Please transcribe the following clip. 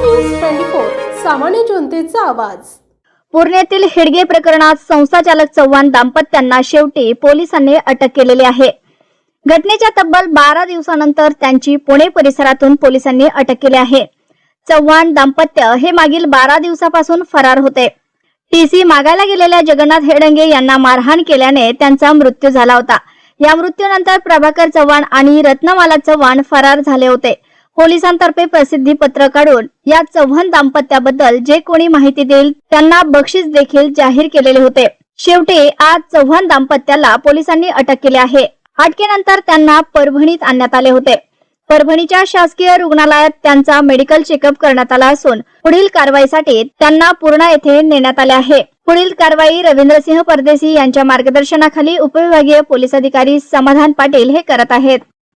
News twenty four सामान्य जनतेचा आवाज. पुण्यातील हेडगे प्रकरणात संस्थाचालक चव्हाण दाम्पत्यांना शेवटी पोलिसांनी अटक केलेली आहे. घटनेच्या तब्बल बारा दिवसानंतर त्यांची पुणे परिसरातून पोलिसांनी अटक केली आहे. चव्हाण दाम्पत्य हे मागील बारा दिवसापासून फरार होते. टीसी मागायला गेलेल्या जगन्नाथ हेडंगे यांना मारहाण केल्याने त्यांचा मृत्यू झाला होता. या मृत्यूनंतर प्रभाकर चव्हाण आणि रत्नमाला चव्हाण फरार झाले होते. पोलिसांतर्फे प्रसिद्धी पत्र काढून या चव्हाण दाम्पत्याबद्दल जे कोणी माहिती देईल त्यांना बक्षीस देखील जाहीर केलेले होते. शेवटी आज चव्हाण दाम्पत्याला पोलिसांनी अटक केली आहे. अटकेनंतर त्यांना परभणीत आणण्यात आले होते. परभणीच्या शासकीय रुग्णालयात त्यांचा मेडिकल चेकअप करण्यात आला असून पुढील कारवाईसाठी त्यांना पूर्णा येथे नेण्यात आले आहे. पुढील कारवाई रवींद्रसिंह परदेशी यांच्या मार्गदर्शनाखाली उपविभागीय पोलीस अधिकारी समाधान पाटील हे करत आहेत.